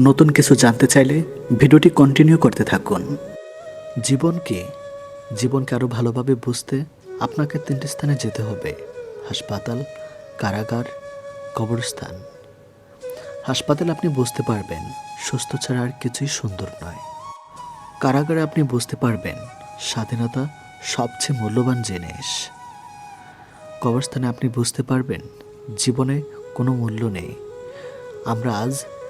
নতুন কিছু জানতে চাইলে ভিডিওটি কন্টিনিউ করতে থাকুন। জীবন কি জীবনকে আরও ভালোভাবে বুঝতে আপনাকে তিনটি স্থানে যেতে হবে। হাসপাতাল, কারাগার, কবরস্থান। হাসপাতালে আপনি বুঝতে পারবেন, সুস্থ ছাড়া আর কিছুই সুন্দর নয়। কারাগারে আপনি বুঝতে পারবেন, স্বাধীনতা সবচেয়ে মূল্যবান জিনিস। কবরস্থানে আপনি বুঝতে পারবেন, জীবনে কোনো মূল্য নেই। আমরা আজ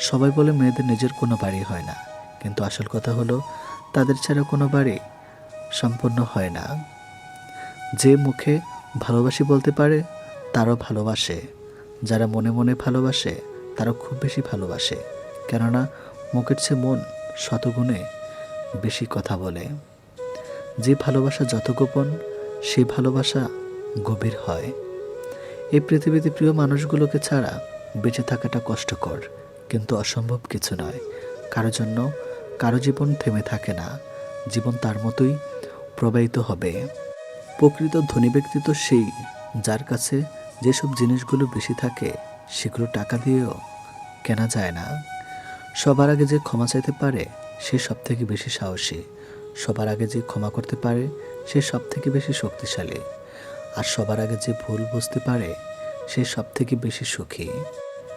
সবাই বলে মেয়েদের নিজের কোনো বাড়ি হয় না। কিন্তু আসল কথা হলো, তাদের ছাড়া কোনো বাড়ি সম্পূর্ণ হয় না। যে মুখে ভালোবাসি বলতে পারে, তারও ভালোবাসে। যারা মনে মনে ভালোবাসে তারা খুব বেশি ভালোবাসে। কেননা, মুখের চেয়ে মন শতগুণে বেশি কথা বলে। যে ভালোবাসা যত গোপন সেই ভালোবাসা গভীর হয়। এই পৃথিবীতে প্রিয় মানুষগুলোকে ছাড়া বেঁচে থাকাটা কষ্টকর। কিন্তু অসম্ভব কিছু নয়। কারও জন্য কারও জীবন থেমে থাকে না। জীবন তার মতোই প্রবাহিত হবে। প্রকৃত ধনী ব্যক্তি তো সেই যার কাছে যেসব জিনিসগুলো বেশি থাকে, সেগুলো টাকা দিয়েও কেনা যায় না। সবার আগে যে ক্ষমা চাইতে পারে, সে সব থেকে বেশি সাহসী। সবার আগে যে ক্ষমা করতে পারে, সে সব থেকে বেশি শক্তিশালী। আর সবার আগে যে ভুল বুঝতে পারে, সে সব থেকে বেশি সুখী।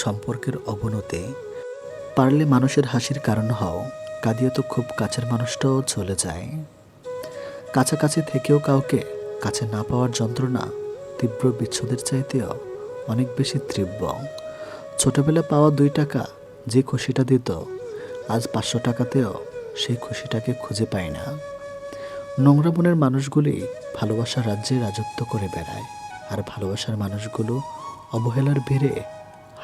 সম্পর্কের অবনতি। পারলে মানুষের হাসির কারণ হও, কাঁদিয়ে তো খুব কাছের মানুষটাও চলে যায়। কাছাকাছি থেকেও কাউকে কাছে না পাওয়ার যন্ত্রণা তীব্র বিচ্ছেদের চাইতেও অনেক বেশি তীব্র। ছোটবেলা পাওয়া দুই টাকা যে খুশিটা দিত, আজ পাঁচশো টাকাতেও সেই খুশিটাকে খুঁজে পায় না। নোংরা মনের মানুষগুলি ভালোবাসার রাজ্যে রাজত্ব করে বেড়ায়, আর ভালোবাসার মানুষগুলো অবহেলার ভিড়ে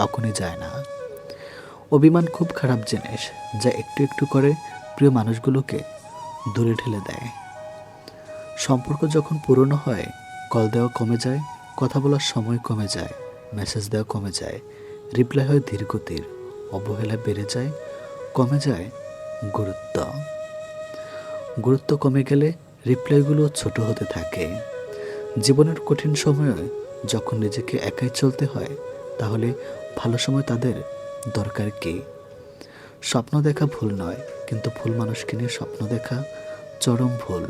কখনই যায় না। অভিমান খুব খারাপ জিনিস যা একটু একটু করে প্রিয় মানুষগুলোকে দূরে ঠেলে দেয়। সম্পর্ক যখন পুরনো হয়, কল দেওয়া কমে যায়, কথা বলার সময় কমে যায় মেসেজ দেওয়া কমে যায় রিপ্লাই হয় ধীরগতির, অবহেলা বেড়ে যায়, কমে যায় গুরুত্ব। গুরুত্ব কমে গেলে রিপ্লাইগুলো ছোট হতে থাকে। জীবনের কঠিন সময়ে যখন নিজেকে একাই চলতে হয়, তাহলে ভালো সময় তাদের দরকার কি? স্বপ্ন দেখা ভুল নয়, কিন্তু ভুল মানুষকে নিয়ে স্বপ্ন দেখা চরম ভুল।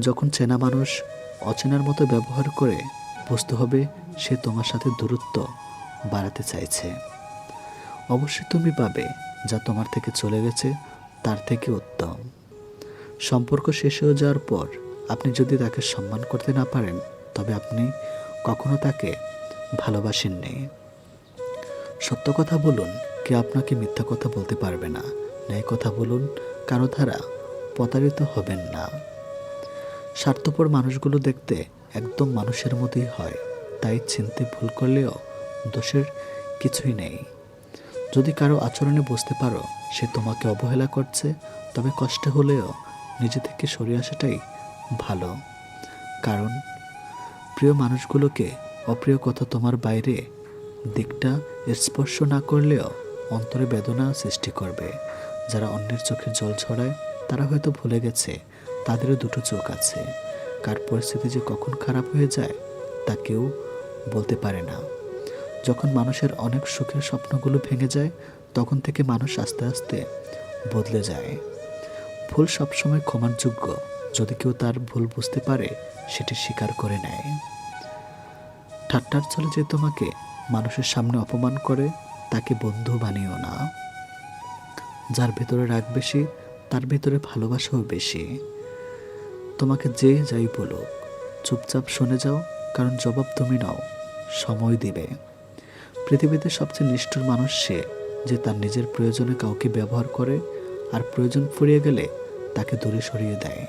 যখন চেনা মানুষ অচেনার মতো ব্যবহার করে বুঝতে হবে সে তোমার সাথে দূরত্ব বাড়াতে চাইছে। অবশ্যই তুমি পাবে যা তোমার থেকে চলে গেছে, তার থেকে উত্তম। সম্পর্ক শেষ হয়ে যাওয়ার পর আপনি যদি তাকে সম্মান করতে না পারেন, তবে আপনি কখনো তাকে ভালোবাসেননি। সত্য কথা বলুন কে আপনাকে মিথ্যা কথা বলতে পারবে না। ন্যায় কথা বলুন, কারও দ্বারা প্রতারিত হবেন না। স্বার্থপর মানুষগুলো দেখতে একদম মানুষের মতোই হয়। তাই চিনতে ভুল করলেও দোষের কিছুই নেই। যদি কারও আচরণে বুঝতে পারো, সে তোমাকে অবহেলা করছে, তবে কষ্ট হলেও নিজে থেকে সরে আসাটাই ভালো। কারণ, প্রিয় মানুষগুলোকে অপ্রিয় কথা তোমার বাইরে দিকটা স্পর্শ না করলেও অন্তরে বেদনা সৃষ্টি করবে। যারা অন্যের চোখে জল ছড়ায়, তারা হয়তো ভুলে গেছে, তাদেরও দুটো চোখ আছে। কার পরিস্থিতি যে কখন খারাপ হয়ে যায়, তা কেউ বলতে পারে না। যখন মানুষের অনেক সুখের স্বপ্নগুলো ভেঙে যায়, তখন থেকে মানুষ আস্তে আস্তে বদলে যায়। ভুল সবসময় ক্ষমার যোগ্য, যদি কেউ তার ভুল বুঝতে পারে, সেটি স্বীকার করে নেয়। ঠাট্টার চলে যে তোমাকে মানুষের সামনে অপমান করে, তাকে বন্ধু বানিও না। যার ভেতরে রাগ বেশি, তার ভেতরে ভালোবাসাও বেশি। তোমাকে যে যাই বলুক, চুপচাপ শুনে যাও, কারণ জবাব তুমি নাও, সময় দিবে। পৃথিবীতে সবচেয়ে নিষ্ঠুর মানুষ সে, যে তার নিজের প্রয়োজনে কাউকে ব্যবহার করে, আর প্রয়োজন ফুরিয়ে গেলে তাকে দূরে সরিয়ে দেয়।